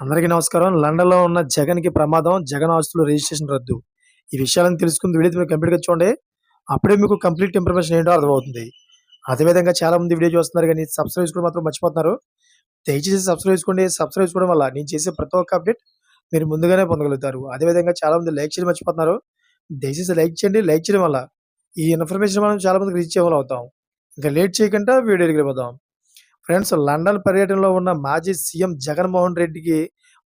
అందరికీ నమస్కారం. లండన్‌లో ఉన్న జగన్‌కి ప్రమాదం. జగన్ ఆస్తులు రిజిస్ట్రేషన్ రద్దు. ఈ విషయాలను తెలుసుకుంది వీడియో మీరు కంప్లీట్‌గా చూడండి. అప్పుడే మీకు కంప్లీట్ ఇన్ఫర్మేషన్ ఏంటో అర్థమవుతుంది. అదేవిధంగా చాలామంది వీడియో చూస్తున్నారు కానీ సబ్స్క్రైబ్ చేసుకోవడం మాత్రం మర్చిపోతున్నారు. దయచేసి సబ్స్క్రైబ్ చేసుకోండి. సబ్స్క్రైబ్ చేసుకోవడం వల్ల నేను చేసే ప్రతి ఒక్క అప్డేట్ మీరు ముందుగానే పొందగలుగుతారు. అదేవిధంగా చాలామంది లైక్ చేయడం మర్చిపోతున్నారు. దయచేసి లైక్ చేయండి. లైక్ చేయడం వల్ల ఈ ఇన్ఫర్మేషన్ మనం చాలామందికి రీచ్ అయ్యేవాళ్ళం అవుతాం. ఇంకా లేట్ చేయకుండా వీడియో వెళ్ళిపోదాం. ఫ్రెండ్స్ లండన్ పర్యటనలో ఉన్న మాజీ సీఎం జగన్మోహన్ రెడ్డికి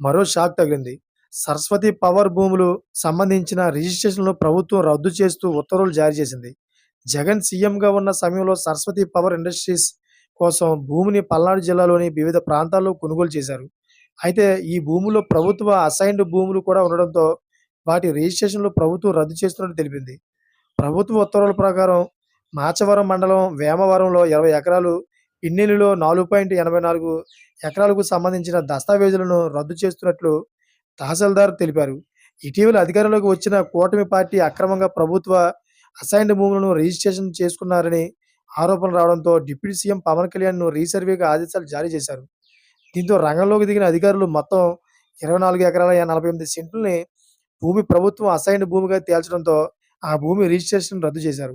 మరో షాక్ తగిలింది. సరస్వతి పవర్ భూములు సంబంధించిన రిజిస్ట్రేషన్‌లు ప్రభుత్వం రద్దు చేస్తూ ఉత్తర్వులు జారీ చేసింది. జగన్ సీఎంగా ఉన్న సమయంలో సరస్వతి పవర్ ఇండస్ట్రీస్ కోసం భూమిని పల్నాడు జిల్లాలోని వివిధ ప్రాంతాల్లో కొనుగోలు చేశారు. అయితే ఈ భూముల్లో ప్రభుత్వ అసైన్డ్ భూములు కూడా ఉండడంతో వాటి రిజిస్ట్రేషన్‌లు ప్రభుత్వం రద్దు చేస్తున్నట్టు తెలిపింది. ప్రభుత్వ ఉత్తర్వుల ప్రకారం మాచవరం మండలం వేమవరంలో 20 ఎకరాలు, పిన్నెలులో నాలుగు పాయింట్ ఎనభై నాలుగు ఎకరాలకు సంబంధించిన దస్తావేజులను రద్దు చేస్తున్నట్లు తహసీల్దార్ తెలిపారు. ఇటీవల అధికారంలోకి వచ్చిన కూటమి పార్టీ అక్రమంగా ప్రభుత్వ అసైన్డ్ భూములను రిజిస్ట్రేషన్ చేసుకున్నారని ఆరోపణలు రావడంతో డిప్యూటీ సీఎం పవన్ కళ్యాణ్‌ను రీసర్వేకి ఆదేశాలు జారీ చేశారు. దీంతో రంగంలోకి దిగిన అధికారులు మొత్తం 24 ఎకరాల 48 సెంట్లని భూమి ప్రభుత్వం అసైన్డ్ భూమిగా తేల్చడంతో ఆ భూమి రిజిస్ట్రేషన్ రద్దు చేశారు.